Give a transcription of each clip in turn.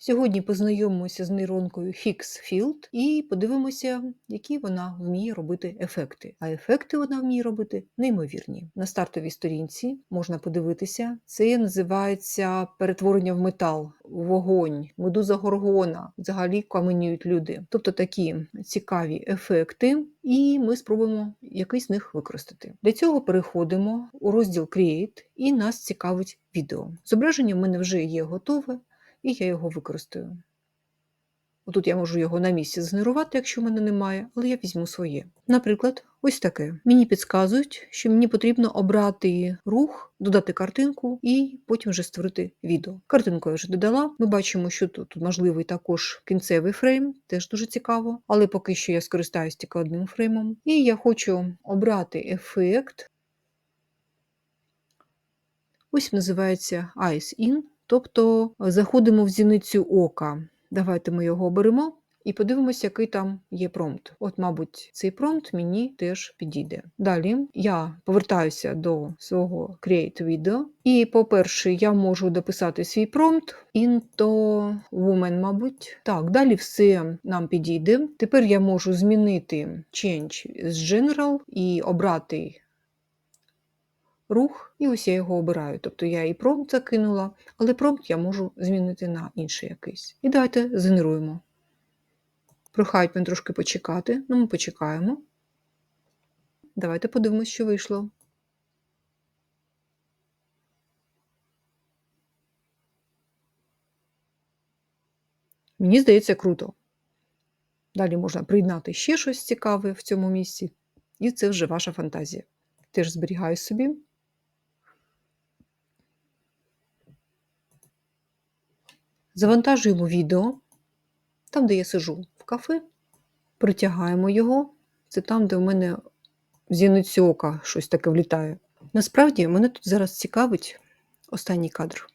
Сьогодні познайомимося з нейронкою FixField і подивимося, які вона вміє робити ефекти. А ефекти вона вміє робити неймовірні. На стартовій сторінці можна подивитися. Це називається перетворення в метал, вогонь, медуза горгона. Взагалі каменюють люди. Тобто такі цікаві ефекти, і ми спробуємо якийсь з них використати. Для цього переходимо у розділ Create, і нас цікавить відео. Зображення в мене вже є готове і я його використаю. Отут я можу його на місці згенерувати, якщо в мене немає, але я візьму своє. Наприклад, ось таке. Мені підказують, що мені потрібно обрати рух, додати картинку і потім вже створити відео. Картинку я вже додала. Ми бачимо, що тут можливий також кінцевий фрейм, теж дуже цікаво, але поки що я скористаюсь тільки одним фреймом. І я хочу обрати ефект. Ось називається Eyes In. Тобто заходимо в зіницю ока. Давайте ми його оберемо і подивимося, який там є промпт. От, мабуть, цей промпт мені теж підійде. Далі я повертаюся до свого Create Video. І, по-перше, я можу дописати свій промпт into woman, мабуть. Так, далі все нам підійде. Тепер я можу змінити change з General і обрати рух, і ось я його обираю. Тобто я і промпт закинула, але промпт я можу змінити на інший якийсь. І давайте згенеруємо. Прохають мене трошки почекати, ну ми почекаємо. Давайте подивимось, що вийшло. Мені здається, круто. Далі можна приєднати ще щось цікаве в цьому місці, і це вже ваша фантазія. Теж зберігаю собі. Завантажуємо відео, там, де я сижу в кафе, притягаємо його. Це там, де в мене зіниці ока щось таке влітає. Насправді, мене тут зараз цікавить останній кадр.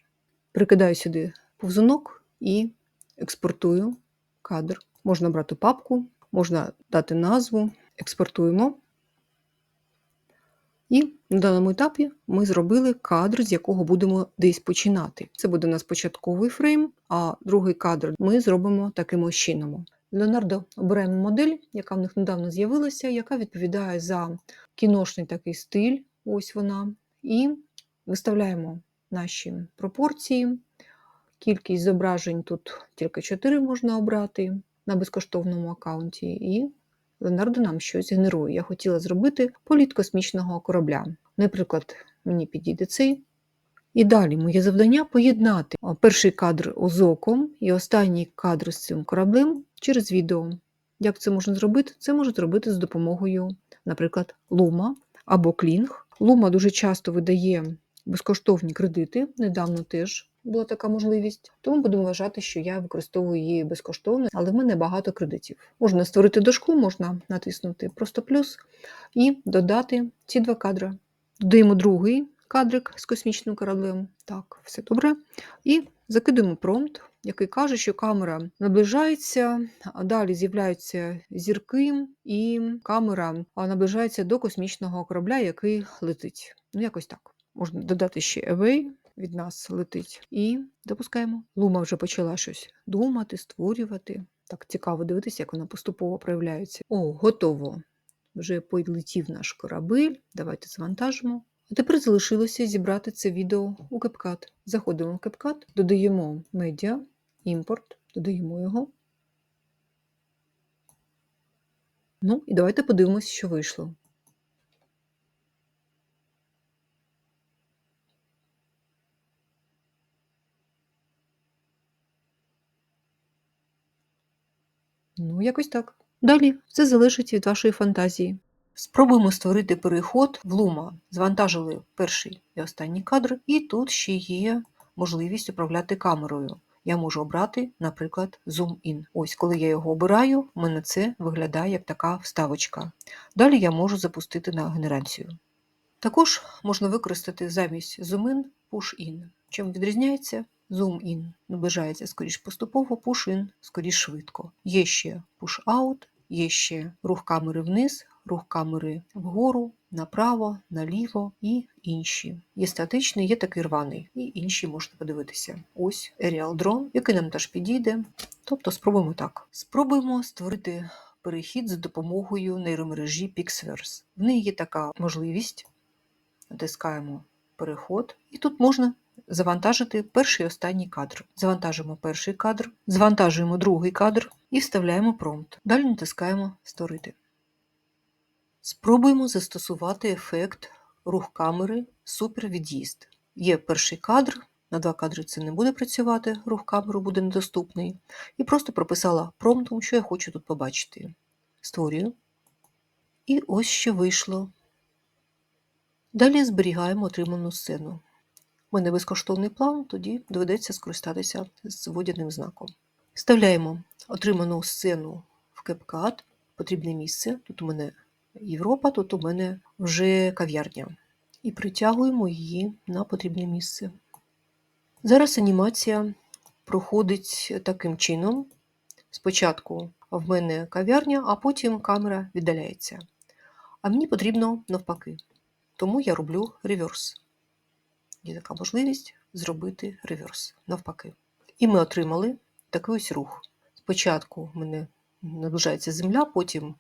Прикидаю сюди повзунок і експортую кадр. Можна брати папку, можна дати назву, експортуємо. І на даному етапі ми зробили кадр, з якого будемо десь починати. Це буде у нас початковий фрейм, а другий кадр ми зробимо таким ось чином. Леонардо обираємо модель, яка в них недавно з'явилася, яка відповідає за кіношний такий стиль. Ось вона. І виставляємо наші пропорції. Кількість зображень тут тільки 4 можна обрати на безкоштовному аккаунті. І Леонардо нам щось генерує. Я хотіла зробити політ космічного корабля. Наприклад, мені підійде цей. І далі моє завдання поєднати перший кадр з оком і останній кадр з цим кораблем через відео. Як це можна зробити? Це можна зробити з допомогою, наприклад, Luma або Kling. Luma дуже часто видає безкоштовні кредити, недавно теж була така можливість. Тому будемо вважати, що я використовую її безкоштовно, але в мене багато кредитів. Можна створити дошку, можна натиснути просто плюс і додати ці два кадри. Додаємо другий кадрик з космічним кораблем. Так, все добре. І закидуємо промпт, який каже, що камера наближається, а далі з'являються зірки, і камера наближається до космічного корабля, який летить. Ну, якось так. Можна додати ще away, від нас летить. І допускаємо. Лума вже почала щось думати, створювати. Так цікаво дивитися, як вона поступово проявляється. О, готово! Вже полетів наш корабель. Давайте завантажимо. А тепер залишилося зібрати це відео у CapCut. Заходимо в CapCut, додаємо медіа, імпорт, додаємо його. Ну, і давайте подивимось, що вийшло. Ну, якось так. Далі все залежить від вашої фантазії. Спробуємо створити переход в Luma. Звантажили перший і останній кадр, і тут ще є можливість управляти камерою. Я можу обрати, наприклад, Zoom In. Ось, коли я його обираю, в мене це виглядає як така вставочка. Далі я можу запустити на генерацію. Також можна використати замість Zoom In Push In. Чим відрізняється? In наближається скоріш поступово, in скоріш швидко. Є ще out, є ще рух камери вниз, рух камери вгору, направо, наліво і інші. Є статичний, є такий рваний, і інші можете подивитися. Ось Aerial Drone, який нам теж підійде. Тобто спробуємо так. Спробуємо створити перехід за допомогою нейромережі Pixverse. В неї є така можливість. Натискаємо переход, і тут можна завантажити перший і останній кадр. Завантажимо перший кадр, завантажуємо другий кадр і вставляємо промпт. Далі натискаємо Створити. Спробуємо застосувати ефект рух камери супервід'їзд. Є перший кадр, на два кадри це не буде працювати, рух камери буде недоступний. І просто прописала промптом, що я хочу тут побачити. Створюю. І ось що вийшло. Далі зберігаємо отриману сцену. Мене безкоштовний план, тоді доведеться скористатися з водяним знаком. Вставляємо отриману сцену в CapCut, потрібне місце. Тут у мене Європа, тут у мене вже кав'ярня. І притягуємо її на потрібне місце. Зараз анімація проходить таким чином. Спочатку в мене кав'ярня, а потім камера віддаляється. А мені потрібно навпаки. Тому я роблю реверс. Є така можливість зробити реверс навпаки. І ми отримали такий ось рух. Спочатку мене наближається земля, потім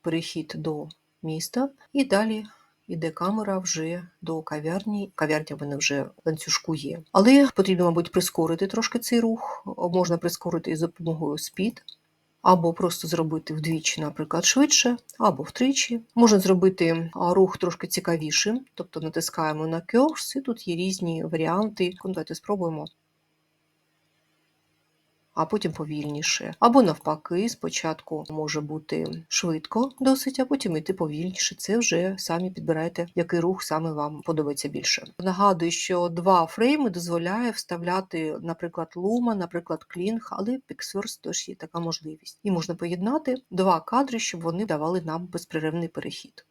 перехід до міста, і далі йде камера вже до кав'ярні. Кав'ярня в мене вже ланцюжку є. Але потрібно, мабуть, прискорити трошки цей рух. Можна прискорити із допомогою Speed, або просто зробити вдвічі, наприклад, швидше, або втричі. Можна зробити рух трошки цікавішим, тобто натискаємо на Curves, і тут є різні варіанти. Давайте спробуємо. А потім повільніше. Або навпаки, спочатку може бути швидко досить, а потім йти повільніше. Це вже самі підбираєте, який рух саме вам подобається більше. Нагадую, що два фрейми дозволяє вставляти, наприклад, лума, наприклад, клінг, але Pixverse теж є така можливість. І можна поєднати два кадри, щоб вони давали нам безперервний перехід.